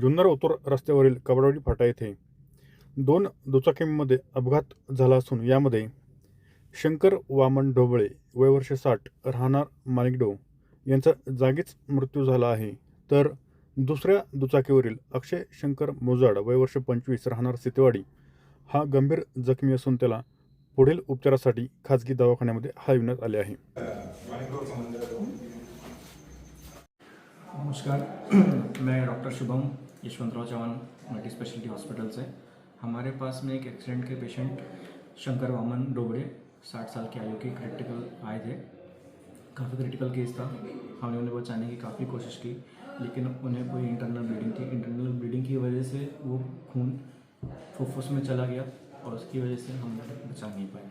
जुन्नर ओतूर रस्त्यावरील कबडवाडी फाटा येथे दोन दुचाकींमध्ये अपघात झाला असून यामध्ये शंकर वामन ढोबळे वय वर्ष साठ राहणार माणिकडो यांचा जागीच मृत्यू झाला आहे. तर दुसऱ्या दुचाकीवरील अक्षय शंकर मोजाड वय वर्ष पंचवीस राहणार सितेवाडी हा गंभीर जखमी असून त्याला पुढील उपचारासाठी खाजगी दवाखान्यामध्ये हलविण्यात आले आहे. नमस्कार. मैं doctor Shubham Yashwantrao Chavan multi speciality hospital से। हमारे पास में एक एक्सीडेंट के पेशेंट शंकर वामन डोबरे साठ साल की आयु के क्रिटिकल आए थे। काफ़ी क्रिटिकल केस था। हमने उन्हें बचाने की काफ़ी कोशिश की, लेकिन उन्हें कोई इंटरनल ब्लीडिंग थी। इंटरनल ब्लीडिंग की वजह से वो खून फुफ्फुस में चला गया और उसकी वजह से हम बचा नहीं पाए।